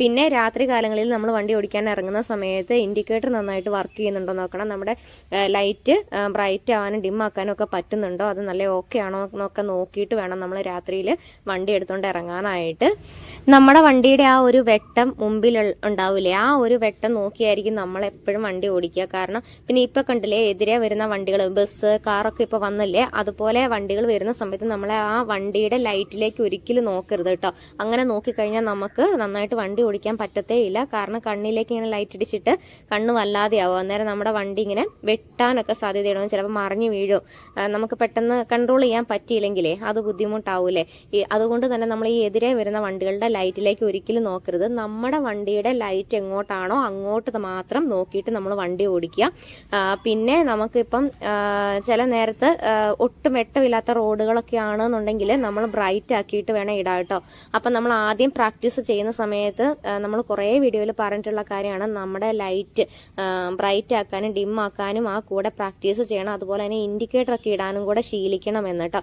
പിന്നെ രാത്രി കാലങ്ങളിൽ നമ്മൾ വണ്ടി ഓടിക്കാൻ ഇറങ്ങുന്ന സമയത്ത് ഇൻഡിക്കേറ്റർ നന്നായിട്ട് വർക്ക് ചെയ്യുന്നുണ്ടോ നോക്കണം. നമ്മുടെ ലൈറ്റ് ബ്രൈറ്റ് ആവാനും ഡിം ആക്കാനും ഒക്കെ പറ്റുന്നുണ്ടോ? അത് നല്ല ഓക്കെ ആണോ എന്നൊക്കെ നോക്കിയിട്ട് വേണം നമ്മൾ രാത്രിയിൽ വണ്ടി എടുത്തുകൊണ്ട് ഇറങ്ങാനായിട്ട്. നമ്മുടെ വണ്ടിയുടെ ആ ഒരു വെട്ടം മുമ്പിൽ ഉണ്ടാവില്ലേ ആ ഒരു വെട്ടം നോക്കിയായിരിക്കും നമ്മൾ എപ്പോഴും വണ്ടി ഓടിക്കുക. കാരണം പിന്നെ ഇപ്പൊ കണ്ടില്ലേ എതിരെ വരുന്ന വണ്ടികൾ ബസ് കാറൊക്കെ ഇപ്പോൾ വന്നില്ലേ? അതുപോലെ വണ്ടികൾ വരുന്ന സമയത്ത് നമ്മളെ ആ വണ്ടിയുടെ ലൈറ്റിലേക്ക് ഒരിക്കലും നോക്കരുത് കേട്ടോ. അങ്ങനെ നോക്കിക്കഴിഞ്ഞാൽ നമുക്ക് നന്നായിട്ട് വണ്ടി ഓടിക്കാൻ പറ്റത്തേ ഇല്ല കാരണം കണ്ണിലേക്ക് ഇങ്ങനെ ലൈറ്റ് ഇടിച്ചിട്ട് കണ്ണ് വല്ലാതെയാവും. അന്നേരം നമ്മുടെ വണ്ടി ഇങ്ങനെ വെട്ടാനൊക്കെ സാധ്യതയുണ്ടാവും ചിലപ്പോൾ മറിഞ്ഞു വീഴും. നമുക്ക് പെട്ടെന്ന് കൺട്രോൾ ചെയ്യാൻ പറ്റിയില്ലെങ്കിലേ അത് ബുദ്ധിമുട്ടാവൂലേ. അതുകൊണ്ട് തന്നെ നമ്മൾ ഈ എതിരെ വരുന്ന വണ്ടികളുടെ ലൈറ്റിലേക്ക് ഒരിക്കലും നോക്കരുത്. നമ്മുടെ വണ്ടിയുടെ ലൈറ്റ് എങ്ങോട്ടാണോ അങ്ങോട്ട് മാത്രം നോക്കിയിട്ട് നമ്മൾ വണ്ടി ഓടിക്കുക. പിന്നെ നമുക്കിപ്പം ചില നേരത്ത് ഒട്ടും വെട്ടമില്ലാത്ത റോഡുകളൊക്കെ ആണെന്നുണ്ടെങ്കിൽ നമ്മൾ ബ്രൈറ്റ് ആക്കിയിട്ട് വേണം ഇടാം കേട്ടോ. അപ്പം നമ്മൾ ആദ്യം പ്രാക്ടീസ് ചെയ്യുന്ന സമയത്ത് നമ്മൾ കുറേ വീഡിയോയിൽ പറഞ്ഞിട്ടുള്ള കാര്യമാണ്. നമ്മുടെ ലൈറ്റ് ബ്രൈറ്റ് ആക്കാനും ഡിം ആക്കാനും ആ കൂടെ പ്രാക്ടീസ് ചെയ്യണം. അതുപോലെ തന്നെ ഇൻഡിക്കേറ്റർ ഒക്കെ ഇടാനും കൂടെ ശീലിക്കണം എന്ന് കേട്ടോ.